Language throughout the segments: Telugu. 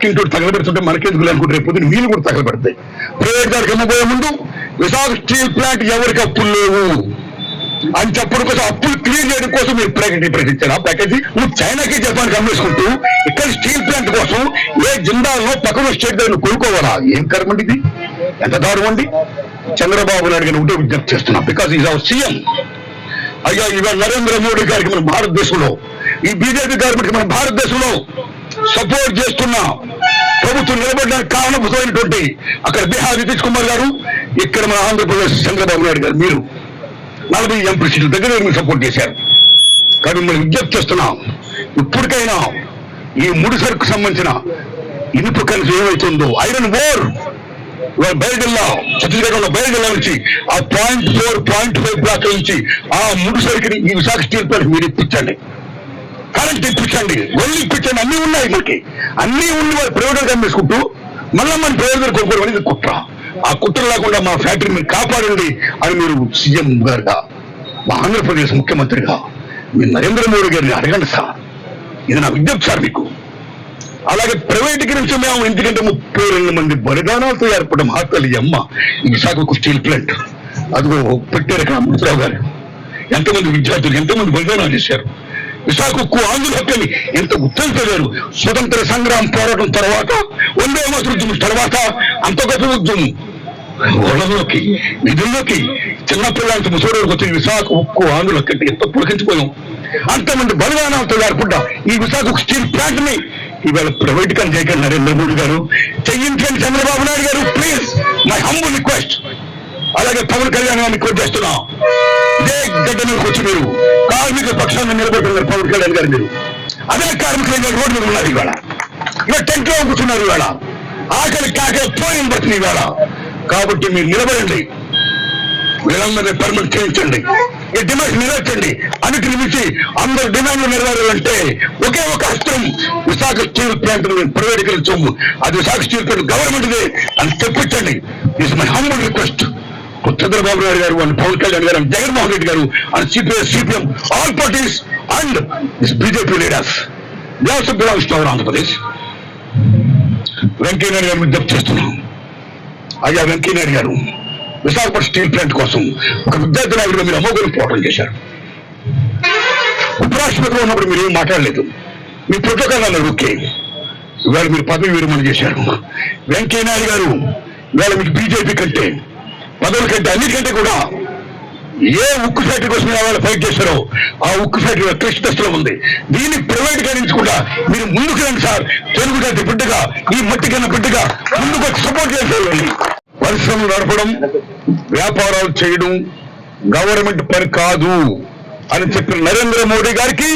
పక్కింటి తగలబెడుతుంటే మనకెందుకు అనుకుంటే రేపు పొద్దున వీళ్ళు కూడా తగలబెడతాయి. ప్రైవేట్ దానికి అమ్మబోయే ముందు విశాఖ స్టీల్ ప్లాంట్ ఎవరికి అప్పులు లేవు? అని చెప్పడం కోసం అప్పులు క్లియర్ చేయడం కోసం మీరు ప్యాకేజీ ప్రకటించారు ఆ ప్యాకేజీ? నువ్వు చైనాకి జపాన్కి అమ్మేసుకుంటూ ఇక్కడ స్టీల్ ప్లాంట్ కోసం ఏ జిల్లాలో పక్కన స్టేట్ దగ్గర నువ్వు కొనుక్కోవాలా? ఏం కర్మండి ఇది? ఎంత దారుణం అండి? చంద్రబాబు నాయుడు గారిని ఉంటే విజ్ఞప్తి చేస్తున్నాం. బికాస్ ఈజ్ అవర్ సీఎం అయ్యా ఇవాళ నరేంద్ర మోడీ గారికి మన భారతదేశంలో ఈ బీజేపీ గవర్నమెంట్ మన భారతదేశంలో సపోర్ట్ చేస్తున్న ప్రభుత్వం నిలబడడానికి కారణభూతమైనటువంటి అక్కడ బీహార్ నితీష్ కుమార్ గారు ఇక్కడ మన ఆంధ్రప్రదేశ్ చంద్రబాబు నాయుడు గారు మీరు నలభై ఎంపీ సీట్ల దగ్గర మీరు సపోర్ట్ చేశారు. కానీ మిమ్మల్ని విజ్ఞప్తి చేస్తున్నాం ఇప్పటికైనా ఈ ముడి సరుకు సంబంధించిన ఇనుపు కలిసి ఏమైతుందో ఐరన్ ఓర్ ఇవాళ బయలుదేరా ఛత్తీస్గఢ్లో బయలుదేరా నుంచి ఆ point four point five block నుంచి ఆ ముడి సరుకుని ఈ విశాఖ స్టీల్ ప్లాంట్ మీరు ఇప్పించండి. కరెంట్ ఇప్పించండి. గొల్లు ఇప్పించండి. అన్ని ఉన్నాయి మనకి. అన్ని ఉండి వాళ్ళు ప్రైవేట్ అమ్మేసుకుంటూ మళ్ళీ మన ప్రైవేట్ కొనుక్కోవడం అనేది కుట్ర. ఆ కుట్ర లేకుండా మా ఫ్యాక్టరీ మీరు కాపాడండి అని మీరు సీఎం గారుగా మా ఆంధ్రప్రదేశ్ ముఖ్యమంత్రిగా మీరు నరేంద్ర మోడీ గారిని అడగండి సార్. ఇది నా విజ్ఞప్తి సార్ మీకు. అలాగే ప్రైవేట్ గురించి మేము ఎందుకంటే ముప్పై రెండు మంది బలిదానాలతో ఏర్పడిన మహాత్మలు ఈ అమ్మ విశాఖకు స్టీల్ ప్లాంట్. అదిగో పెట్టారు ఇక్కడ అమృతరావు గారు. ఎంతమంది విద్యార్థులు ఎంతమంది బలిదానాలు చేశారు. విశాఖకు ఆంధ్ర హక్కుని ఎంత ఉత్తరిస్తారు స్వతంత్ర సంగ్రామ పోరాటం తర్వాత వందే ఉద్యమం తర్వాత అంత గొప్ప ఉద్యమం. ఓళ్ళలోకి నిధుల్లోకి చిన్నపిల్లలకి ముసోడోకి వచ్చి విశాఖ ఉక్కు ఆంధ్రుల కంటే ఎంత పులకించిపోయాం. అంతమంది బలిదానాలతో ఏర్పడ్డా ఈ విశాఖ స్టీల్ ప్లాంట్ని ఇవాళ ప్రైవేట్ కని చేయకండి నరేంద్ర మోడీ గారు. చెయ్యించండి చంద్రబాబు నాయుడు గారు ప్లీజ్ మై హంబుల్ రిక్వెస్ట్. అలాగే పవన్ కళ్యాణ్ గారిని కోట్ చేస్తున్నాం. ఇదే గడ్డ మీదకి వచ్చి మీరు. కార్మిక పక్షాన్ని నిలబెట్టున్నారు పవన్ కళ్యాణ్ గారు మీరు. అదే కార్మికులు రోడ్డు మీద ఉన్నారు ఇవాళ. ఇవాళ టెంట్లో కూర్చున్నారు ఇవాళ. ఆకలి కాకలి పోయిన బట్టి ఇవాళ. కాబట్టి మీరు నిలబడండి. వీళ్ళందరినీ పర్మిట్ చేయించండి. ఈ డిమాండ్ నెరవేర్చండి. అన్నిటిని మించి అందరి డిమాండ్లు నెరవేరాలంటే ఒకే ఒక అస్త్రం విశాఖ స్టీల్ ప్లాంట్ ప్రైవేటీకరించము. అది విశాఖ స్టీల్ ప్లాంట్ గవర్నమెంట్ అని తెప్పించండి. Is my humble request Chandrababu Naidu garu and Pawan Kalyan garu and Jaganmohan Reddy garu and CPS CPM all parties and BJP leaders. They also belongs to our Andhra Pradesh Venkaiah Naidu garu విజ్ఞప్తి చేస్తున్నాం. అయ్యా వెంకయ్యనాయుడు గారు విశాఖపట్నం స్టీల్ ప్లాంట్ కోసం ఒక విద్యార్థి నాయకుడు మీరు అమోఘం పోరాటం చేశారు. ఉపరాష్ట్రపతిలో ఉన్నప్పుడు మీరు ఏం మాట్లాడలేదు. మీ ప్రోటోకాల్ అన్నారు ఓకే ఇవాళ మీరు పదవి విరమణ చేశారు. వెంకయ్యనాయుడు గారు ఇవాళ మీకు బీజేపీ కంటే పదవుల కంటే అన్నిటికంటే కూడా ఏ ఉక్కు ఫ్యాక్టరీ కోసం వాళ్ళు ఫైట్ చేశారో ఆ ఉక్కు ఫ్యాక్టరీ క్లిష్ట దశలో ఉంది. దీన్ని ప్రైవేట్ గారించకుండా మీరు ముందుకు రండి సార్. తెలుగు జాతి బిడ్డగా ఈ మట్టి కన్నా బిడ్డగా ముందుకు సపోర్ట్ చేసేవాళ్ళని పరిశ్రమలు నడపడం వ్యాపారాలు చేయడం గవర్నమెంట్ పని కాదు అని చెప్పిన నరేంద్ర మోడీ గారికి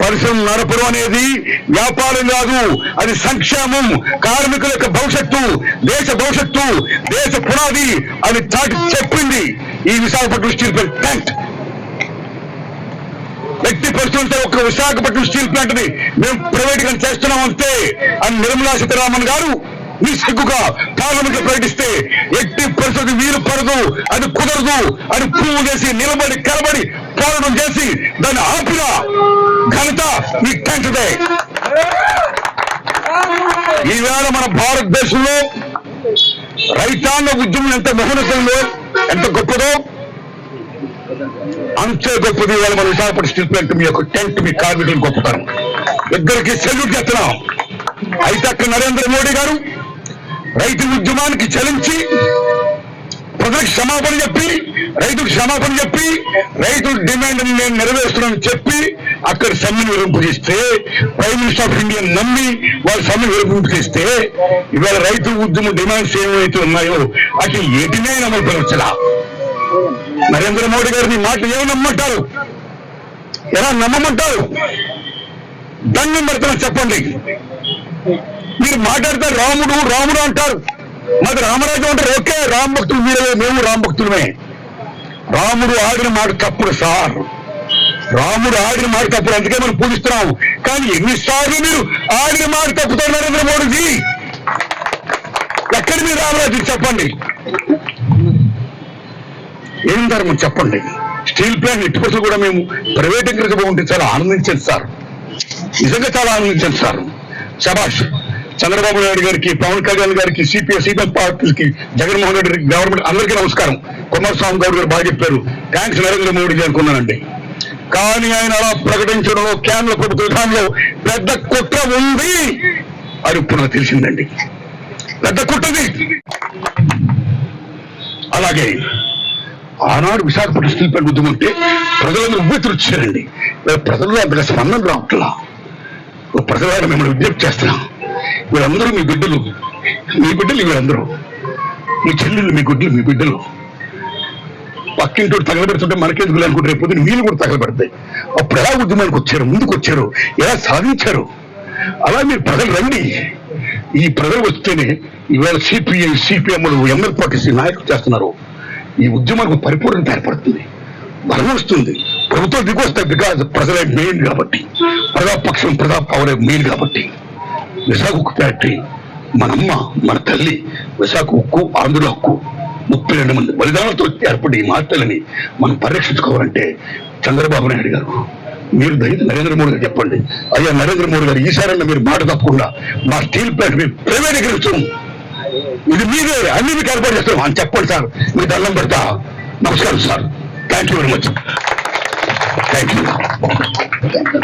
పరిశ్రమ నడపడం అనేది వ్యాపారం కాదు. అది సంక్షేమం కార్మికుల యొక్క భవిష్యత్తు దేశ భవిష్యత్తు దేశ పునాది అని చాటి చెప్పింది ఈ విశాఖపట్నం స్టీల్ ప్లాంట్. వ్యక్తి పరిశ్రమతో ఒక విశాఖపట్నం స్టీల్ ప్లాంట్ని మేము ప్రైవేట్గా చేస్తున్నాం అంతే. అని నిర్మలా సీతారామన్ గారు మీ సిగ్గుగా పార్లమెంట్లో ప్రకటిస్తే ఎట్టి పరిస్థితి వీలు పడదు అది కుదరదు అని ప్రూవ్ చేసి నిలబడి కలబడి పోరాటం చేసి దాన్ని ఆపిన ఘనత మీ ఈవేళ మన భారతదేశంలో రైతాంగ ఉద్యమం ఎంత మహోన్నతంలో ఎంత గొప్పదో అంతే గొప్పది ఇవాళ మన విశాఖపట్నం స్టీల్ ప్లాంట్ మీ యొక్క టెంట్ మీ కార్మికులు గొప్పతనం. ఇద్దరికి సెల్యూట్ చేస్తున్నాం. అయితే అక్కడ నరేంద్ర మోడీ గారు రైతు ఉద్యమానికి చలించి ప్రజలకు క్షమాపణ చెప్పి రైతుకు క్షమాపణ చెప్పి రైతు డిమాండ్ నేను నెరవేరుస్తున్నానని చెప్పి అక్కడ సమ్మెను విరింపజేస్తే ప్రైమ్ మినిస్టర్ ఆఫ్ ఇండియా నమ్మి వాళ్ళు సమ్మెను విరింపజేస్తే ఇవాళ రైతు ఉద్యమ డిమాండ్స్ ఏమైతే ఉన్నాయో అటు ఏటినే అమలు పరచలా నరేంద్ర మోడీ గారిని మాట ఏమి నమ్మంటారు ఎలా నమ్మమంటారు? దండం పెడతాను చెప్పండి. మీరు మాట్లాడితే రాముడు రాముడు అంటారు. మాకు రామరాజు అంటారు ఓకే రామ భక్తులు మీరే మేము రామ భక్తులమే రాముడు ఆడిన మాట తప్పుడు సార్. రాముడు ఆడిన మాట తప్పుడు అందుకే మనం పూజిస్తున్నాము. కానీ ఎన్నిసార్లు మీరు ఆడిన మాట తప్పుతారు నరేంద్ర మోడీజీ? ఎక్కడ మీరు రామరాజు చెప్పండి? ఏం ధర్మం చెప్పండి? స్టీల్ ప్లాంట్ ఎట్టి కూడా మేము ప్రైవేటీకరించబోతుంటే చాలా ఆనందించండి సార్. నిజంగా చాలా ఆనందించండి సార్. శభాష్ చంద్రబాబు నాయుడు గారికి పవన్ కళ్యాణ్ గారికి సిపిఎస్ సిపిఎం పార్టీకి జగన్మోహన్ రెడ్డి గవర్నమెంట్ అందరికీ నమస్కారం. కుమారస్వామి గౌడ్ గారు బాగా చెప్పారు. థ్యాంక్స్ నరేంద్ర మోడీ అనుకున్నానండి. కానీ ఆయన అలా ప్రకటించడంలో కేంద్ర ప్రభుత్వ విధానంలో పెద్ద కుట్ర ఉంది అని ఇప్పుడు నాకు తెలిసిందండి. పెద్ద కుట్రది అలాగే ఆనాడు విశాఖపట్నం స్టీల్ ప్లాంట్ ఉద్యమం ఉంటే ప్రజలందరూ ఉవ్వెత్తులు ప్రజల్లో అంతగా స్పందన రావట్లా. ఓ మిమ్మల్ని విజ్ఞప్తి చేస్తున్నాం. వీళ్ళందరూ మీ బిడ్డలు. మీ బిడ్డలు వీళ్ళందరూ. మీ చెల్లెళ్ళు మీ గుడ్లు మీ బిడ్డలు. పక్కింటి తగలబెడుతుంటే మనకెందుకు అనుకుంటారు రేపు వీళ్ళు కూడా తగలబెడతాయి. అప్పుడు ఎలా ఉద్యమానికి వచ్చారు? ముందుకు వచ్చారు ఎలా సాధించారు? అలా మీరు ప్రజలు రండి. ఈ ప్రజలు వస్తేనే ఈవేళ సిపిఐ సిపిఎంలు ఎంఎల్ పార్టీసీ నాయకులు చేస్తున్నారు. ఈ ఉద్యమానికి పరిపూర్ణత ఏర్పడుతుంది. బలం వస్తుంది. ప్రభుత్వం దిగొస్తాయి బికాజ్ ప్రజలే మెయిన్ కాబట్టి. ప్రజాపక్షం ప్రజా పవరే మెయిన్ కాబట్టి. విశాఖ ఉక్కు ఫ్యాక్టరీ మనమ్మ మన తల్లి విశాఖ ఉక్కు ఆంధ్రుల హక్కు. ముప్పై రెండు మంది బలిదానాలతో ఏర్పడి ఈ మార్తలని మనం పరిరక్షించుకోవాలంటే చంద్రబాబు నాయుడు గారు మీరు దయచేసి నరేంద్ర మోడీ గారు చెప్పండి. అయ్యా నరేంద్ర మోడీ గారు ఈసారన్నా మీరు మాట తప్పకుండా మా స్టీల్ ప్లాంట్ మీరు ప్రైవేటీకరించడం ఇది మీరే అన్ని మీకు ఏర్పాటు చేస్తాం. అని చెప్పండి సార్. మీ దండం పెడతా. నమస్కారం sir. Thank you very much thank you